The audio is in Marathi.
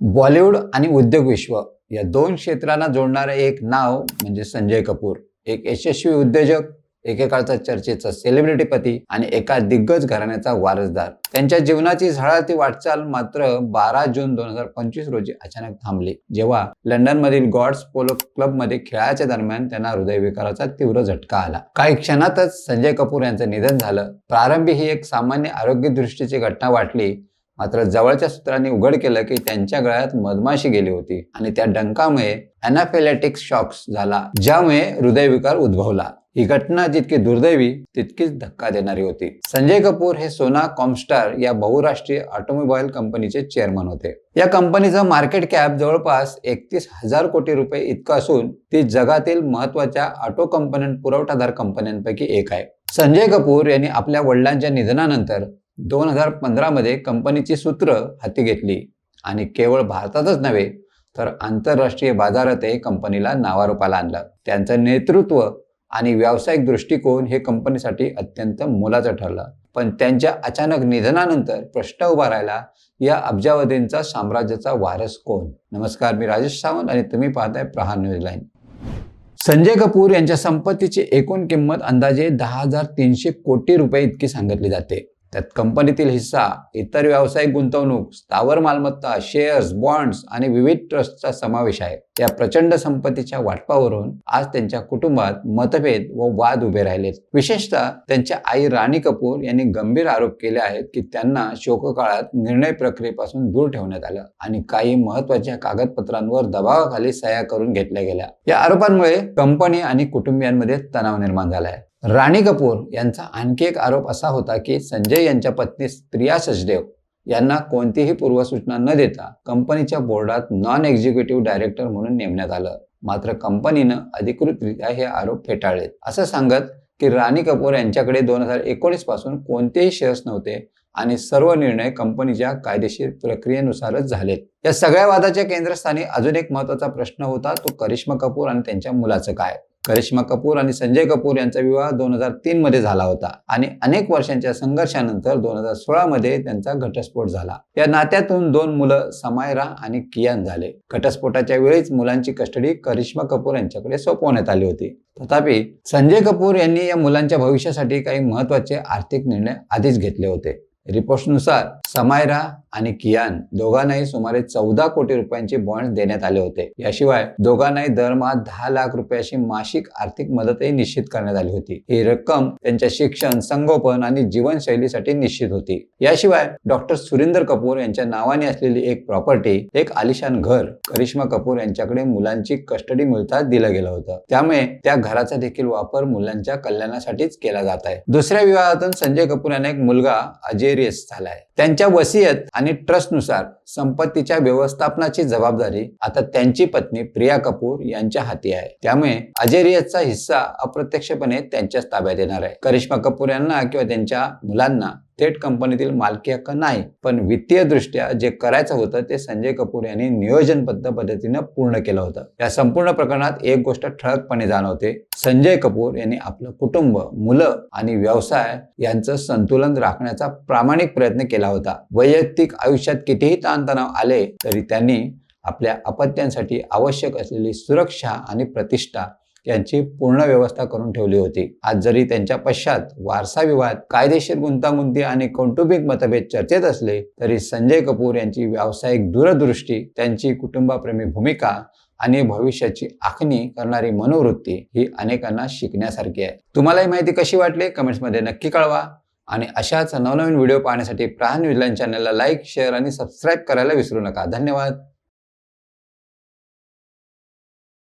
बॉलिवूड आणि उद्योग विश्व या दोन क्षेत्रांना जोडणारं एक नाव म्हणजे संजय कपूर. एक यशस्वी उद्योजक एकेकाळचा चर्चेचा सेलिब्रिटीपती आणि एका दिग्गज घराण्याचा वारसदार. त्यांच्या जीवनाची झळाळती वाटचाल मात्र बारा जून दोन हजार पंचवीस रोजी अचानक थांबली जेव्हा लंडनमधील गॉड्स पोलो क्लबमध्ये खेळाच्या दरम्यान त्यांना हृदयविकाराचा तीव्र झटका आला. काही क्षणातच संजय कपूर यांचं निधन झालं. प्रारंभी ही एक सामान्य आरोग्य दृष्टीची घटना वाटली मात्र जवळच्या सूत्रांनी उघड केलं की त्यांच्या गळ्यात मधमाशी गेली होती आणि त्या डंकामुळे अनाफेलॅटिक शॉक्स झाला ज्यामुळे हृदयविकार उद्भवला. ही घटना जितकी दुर्दैवी तितकीच धक्का देणारी होती. संजय कपूर हे सोना कॉमस्टार या बहुराष्ट्रीय ऑटोमोबाईल कंपनीचे चेअरमन होते. या कंपनीचं मार्केट कॅप जवळपास एकतीस हजार कोटी रुपये इतकं असून ती जगातील महत्त्वाच्या ऑटो कंपन्यां पुरवठादार कंपन्यांपैकी एक आहे. संजय कपूर यांनी आपल्या वडिलांच्या निधनानंतर दोन हजार पंधरामध्ये कंपनीची सूत्र हाती घेतली. आणि केवळ भारतातच नव्हे तर आंतरराष्ट्रीय बाजारातही कंपनीला नावारूपाला आणलं. त्यांचं नेतृत्व आणि व्यावसायिक दृष्टिकोन हे कंपनीसाठी अत्यंत मोलाचं ठरलं. पण त्यांच्या अचानक निधनानंतर प्रश्न उभा राहिला या अब्जावधींचा साम्राज्याचा वारस कोण? नमस्कार मी राजेश सावंत आणि तुम्ही पाहताय प्रहार न्यूज लाईन. संजय कपूर यांच्या संपत्तीची एकूण किंमत अंदाजे दहा हजार तीनशे कोटी रुपये इतकी सांगितली जाते. त्यात कंपनीतील हिस्सा इतर व्यावसायिक गुंतवणूक स्थावर मालमत्ता शेअर्स बॉन्ड्स आणि विविध ट्रस्टचा समावेश आहे. या प्रचंड संपत्तीच्या वाटपावरून आज त्यांच्या कुटुंबात मतभेद व वाद उभे राहिलेत. विशेषतः त्यांच्या आई राणी कपूर यांनी गंभीर आरोप केले आहेत की त्यांना शोककाळात निर्णय प्रक्रियेपासून दूर ठेवण्यात आलं आणि काही महत्त्वाच्या कागदपत्रांवर दबावाखाली सह्या करून घेतल्या गेल्या. या आरोपांमुळे कंपनी आणि कुटुंबियांमध्ये तणाव निर्माण झाला आहे. राणी कपूर यांचा आणखी एक आरोप असा होता की संजय यांच्या पत्नी प्रिया सचदेव यांना कोणतीही पूर्वसूचना न देता कंपनीच्या बोर्डात नॉन एक्झिक्युटिव्ह डायरेक्टर म्हणून नेमण्यात आलं. मात्र कंपनीनं अधिकृतरित्या हे आरोप फेटाळलेत. असं सांगत की राणी कपूर यांच्याकडे दोन हजार एकोणीसपासून कोणतेही शेअर्स नव्हते आणि सर्व निर्णय कंपनीच्या कायदेशीर प्रक्रियेनुसारच झालेत. या सगळ्या वादाच्या केंद्रस्थानी अजून एक महत्त्वाचा प्रश्न होता तो करिश्मा कपूर आणि त्यांच्या मुलाचं काय? करिश्मा कपूर आणि संजय कपूर यांचा विवाह दोन हजार तीन मध्ये झाला होता. आणि अनेक वर्षांच्या संघर्षानंतर दोन हजार सोळा मध्ये त्यांचा घटस्फोट झाला. या नात्यातून दोन मुलं समायरा आणि कियान झाले. घटस्फोटाच्या वेळीच मुलांची कस्टडी करिश्मा कपूर यांच्याकडे सोपवण्यात आली होती. तथापि संजय कपूर यांनी या मुलांच्या भविष्यासाठी काही महत्त्वाचे आर्थिक निर्णय आधीच घेतले होते. रिपोर्ट्सनुसार समायरा आणि कियान दोघांनाही सुमारे चौदा कोटी रुपयांचे बॉन्ड देण्यात आले होते. याशिवाय दोघांनाही दरमहा दहा लाख रुपयाची मासिक आर्थिक मदतही निश्चित करण्यात आली होती. ही रक्कम त्यांच्या शिक्षण संगोपन आणि जीवनशैलीसाठी निश्चित होती. याशिवाय डॉक्टर सुरेंद्र कपूर यांच्या नावाने असलेली एक प्रॉपर्टी एक आलिशान घर करिश्मा कपूर यांच्याकडे मुलांची कस्टडी मिळताच दिलं गेलं होतं. त्यामुळे त्या घराचा देखील वापर मुलांच्या कल्याणासाठीच केला जात आहे. दुसऱ्या विवाहातून संजय कपूर यांना एक मुलगा सिरियस झालाय. त्यांच्या वसियत आणि ट्रस्टनुसार संपत्तीच्या व्यवस्थापनाची जबाबदारी आता त्यांची पत्नी प्रिया कपूर यांच्या हाती आहे. त्यामुळे अजेरियतचा हिस्सा अप्रत्यक्षपणे त्यांच्याच ताब्यात येणार आहे. करिश्मा कपूर यांना किंवा त्यांच्या मुलांना थेट कंपनीतील मालकी हक्क नाही पण वित्तीय दृष्ट्या जे करायचं होतं ते संजय कपूर यांनी नियोजनबद्ध पद्धतीनं पूर्ण केलं होतं. या संपूर्ण प्रकरणात एक गोष्ट ठळकपणे जाणवते. संजय कपूर यांनी आपलं कुटुंब मुलं आणि व्यवसाय यांचं संतुलन राखण्याचा प्रामाणिक प्रयत्न केला होता. वैयक्तिक आयुष्यात कितीही ताणतणाव आले तरी त्यांनी आपल्या अपत्यांसाठी आवश्यक असलेली सुरक्षा आणि प्रतिष्ठा यांची पूर्ण व्यवस्था करून ठेवली होती. आज जरी त्यांच्या पश्चात वारसा विवाद कायदेशीर गुंतागुंती आणि कौटुंबिक मतभेद चर्चेत असले तरी संजय कपूर यांची व्यावसायिक दूरदृष्टी त्यांची कुटुंबाप्रेमी भूमिका आणि भविष्याची आखणी करणारी मनोवृत्ती ही अनेकांना शिकण्यासारखी आहे. तुम्हाला ही माहिती कशी वाटली? कमेंट्समध्ये नक्की कळवा. आणि अशाच नवनवीन व्हिडिओ पाहण्यासाठी प्राहा न्यूझीलँड चॅनलला लाईक शेअर आणि सबस्क्राईब करायला विसरू नका. धन्यवाद.